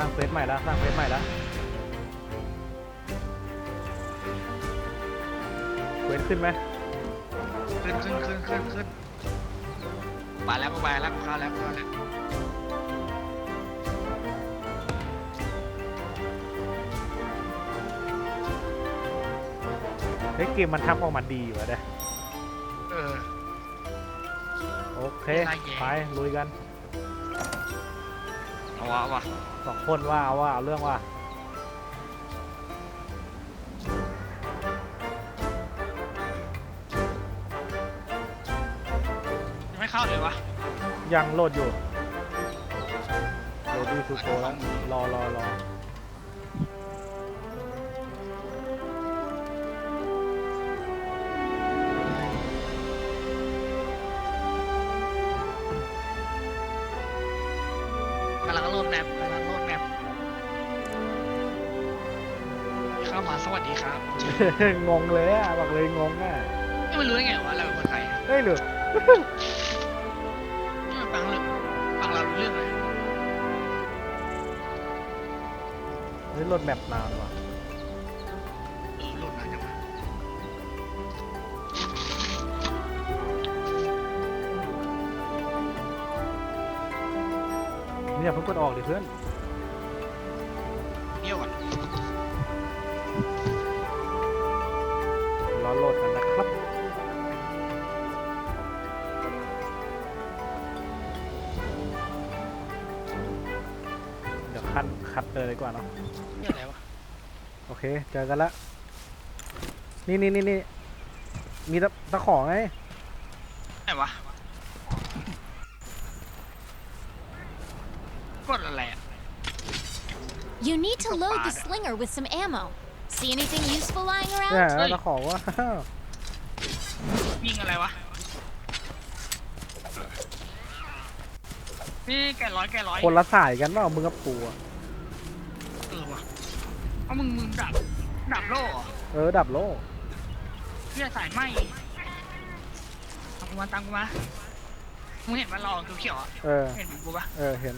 สร้างเฟซใหม่แล้วสร้างเฟซใหม่แล้วเควสขึ้นไหมขึ้นขึ้นขึ้นขึ้นขึ้นมาแล้วมาแล้วเข้าแล้วเข้าแล้วเฮ้ยเกมมันทำออกมาดีว่ะเด้เออโอเคไม่น่าแย่ไปลุยกัน เอาวะเอาวะสองคนว่าเอาว่าเอาเรื่องว่ายังไม่เข้าเลยวะยังโหลดอยู่โหลดดีสุโกแล้วรอรอรอ เข้ามาสวัสดีครับงงเลยอะบอกเลยงงอะนี่มันรู้ได้ไงวะเราเป็นคนไทยอะเฮ้ยหรือนี่มันฟังเราฟังเรารู้เรื่องเลยเฮ้ยโหลดแมปนานว่ะเออโหลดนานจังวะเนี่ยเพิ่งกดออกดิเพื่อนเดี่ยวก่ อนรอโหลดกันนะครับ เดี๋ยวคัดคัดเลยดีกว่าเนาะเดี่ยวอะไรวะโอเค เจอกันละ นี่นี่นี่นี่มีตะตะขอไง ไหนวะกดอะไรอะ You need to Come load on. the slinger with some ammo. See anything useful lying around? เนี่ยเฮ้ยตะขอว่ายิงอะไรวะนี่แกร้อยแกร้อยคนละสายกันเปล่ามึงกับกูอะเออวะเพราะมึงมึงดับดับโล่เหรอเออ ดับโลเพื่อสายไหมตามกูมาตามกูมามึงเห็นมันรอเขียวๆอะเออ เห็นเหมือนกูปะเออ เห็น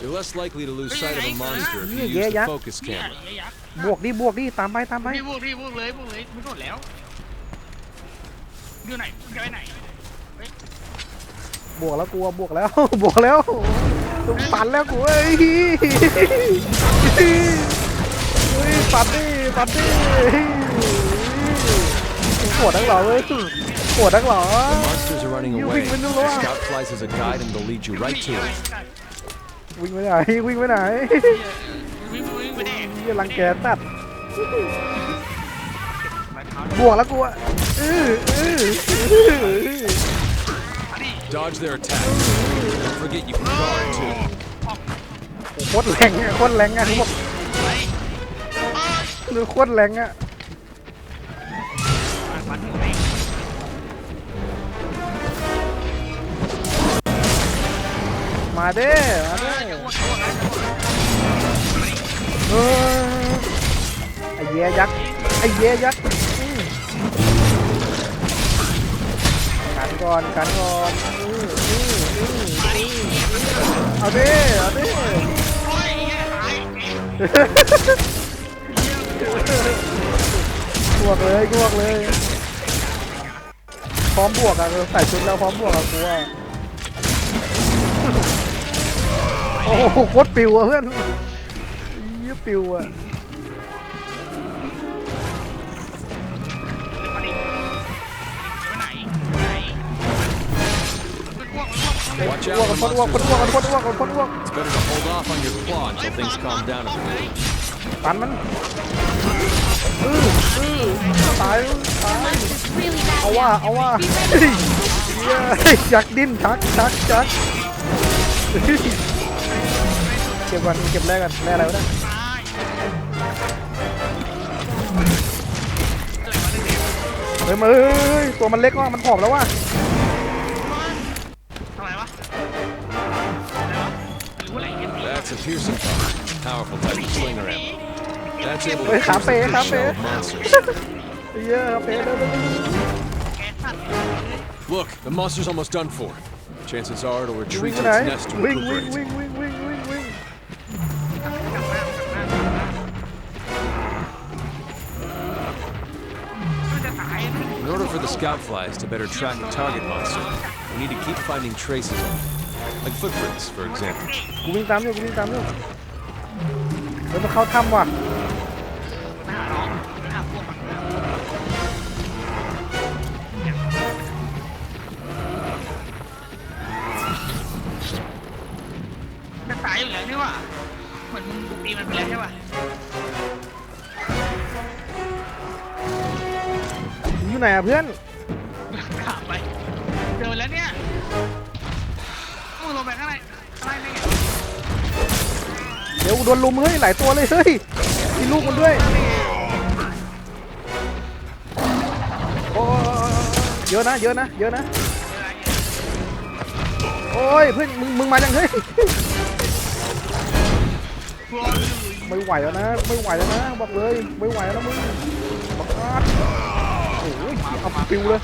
You're less likely to lose sight of a monster if you Yeah, use yeah. the focus เนี่ย camera. ไอ้ยักษ์ บวกดิบวกดิตามไปตามไปพี่บวกพี่บวกเลยบวกเลยไม่กดแล้วอยู่ไหนมึงจะไปไหนบวกแล้วกูอะบวกแล้ว บวกแล้วตุ้มปันแล้วกูเอ้ยเฮ้ยปันดิปันดิปวดทั้งหรอเว้ยปวดทั้งหรอ The monsters are running You away. think we knew that? Scout flies as a guide and they'll lead you right to it. วิ่งไปไหนวิ่งไปไหนวิ่งวิ่ง ไปแดงยี่รังแกตัดบวกแล้วกูอะอื้ออื้ออื้อ Dodge their attacks. Don't forget you can guard too. โคตรแรงอะโคตรแรงอะทุกคนหรือโคตรแรงอะมาเด้มาเด้เออไอ้ เหี้ยยักษ์ไอ้เหี้ยยักษ์อื้อกันก่อนกันก่อนอื้ออื้ออื้ออื้อเอาดิเอาดิบวกเลยบวกเลยพร้อมบวกอะเออใส่ชุดแล้วพร้อมบวกอะกูอะโอ้โหโคตรปิวอะเพื่อนยี่ปิวอะ Watch อ้วก out กัน for พดอ้วกคน monsters. อ้วกกันพดอ้วกกันพดอ้วก It's better to hold off on your claw until things calm down a bit. ปันมันอื้ออื้อตายตาย Really bad เอาว่า now. เอาว่า Be เฮ้ย ready. เฮ้ยอยากดิ้นชักชักชักเฮ้ยเก็บก่อนเก็บแรกกันแรกอะไรวะเนี่ยเฮ้ยมาเฮ้ยตัวมันเล็กว่ะมันผอมแล้วว่ะ piercing fire, powerful type of slinger ammo. That's able to the monsters. Look, the monster's almost done for. Chances are it'll retreat to its nest to wing. Wing, wing, wing, wing, wing, wing. In order for the scout flies to better track the target monster, we need to keep finding traces of it. Like footprints, for example. กูวิ่งตามอยู่กูวิ่งตามอยู่เฮ้ยมันเข้าถ้ำว่ะไปหาน้องไปหาพวกมันจะตายอยู่แล้วนี่หว่าเหมือนมึงบุกตีมันไปแล้วใช่ป่ะมึงอยู่ไหนอะเพื่อน ดี๋ยวโดนลุมเฮ้ยหลายตัวเลยเฮ้ยมีลูกมันด้วยโอ้เยอะนะเยอะนะเยอะนะโอ้ยเพื่อนมึงมึงมาจังเฮ้ยไม่ไหวแล้วนะไม่ไหวแล้วนะบอกเลยไม่ไหวแล้วมึงบักอาดโอ้ยเอาปิวเลย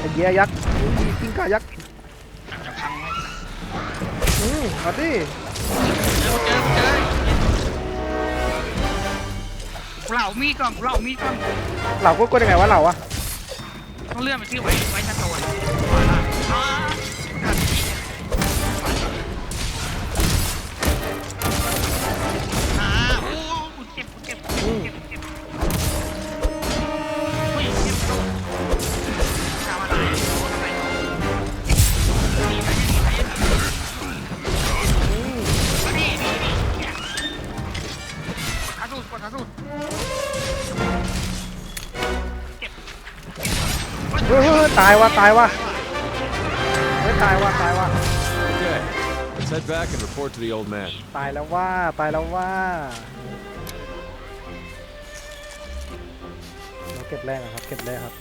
ไอ้แย่ยักษ์กิ้งก่ายักษ์ อืมเอาดิเจอเจอเจอเหล่ามีดก่อนเหล่ามีดก่อนเหล่าก็กดยังไงวะเหล่าอะต้องเลื่อนไปที่ไว้ไว้ชั้น สูดกดขาสูดเจ็บเฮ้ยเฮ้ยเฮ้ยตายว่ะตายว่ะเฮ้ยตายว่ะตายว่ะ Okay, let's head back and report to the old man. ตายแล้วว่าตายแล้วว่าเราเก็บแรงอะครับเก็บแรงครับ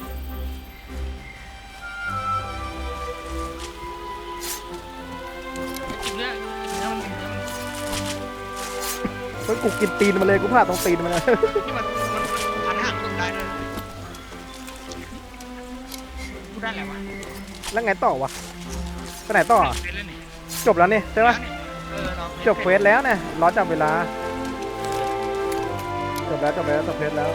เฮ้ยกูกินตีนมาเลยกูพลาดตรงตีนมันเลยที่มันมันพันห่างสุดได้เลยพูดได้แหละวะแล้วไงต่อวะไปไหนต่อเล่นเล่นนี่จบแล้วนี่ใช่ปะเออเราจบเควสแล้วเนี่ยรอจับเวลา จบแล้วจบแล้วจบเควสแล้ว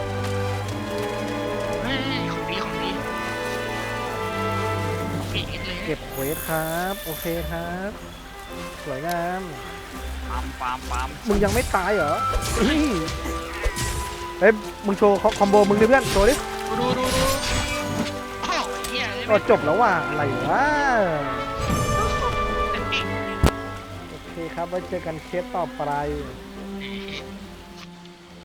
เฮ้ยของดีของดีเก็บเลย เก็บเควสครับ โอเคครับ สวยงาม ปามปามปามมึงยังไม่ตายเหรอเฮ้ยมึงโชว์คอมโบมึงดิเพื่อนโชว์ดิดูดูดูอ้ยเหี้ยเลยก็จบแล้วว่ะอะไรวะโอเคครับไว้เจอกันเคสต่อไป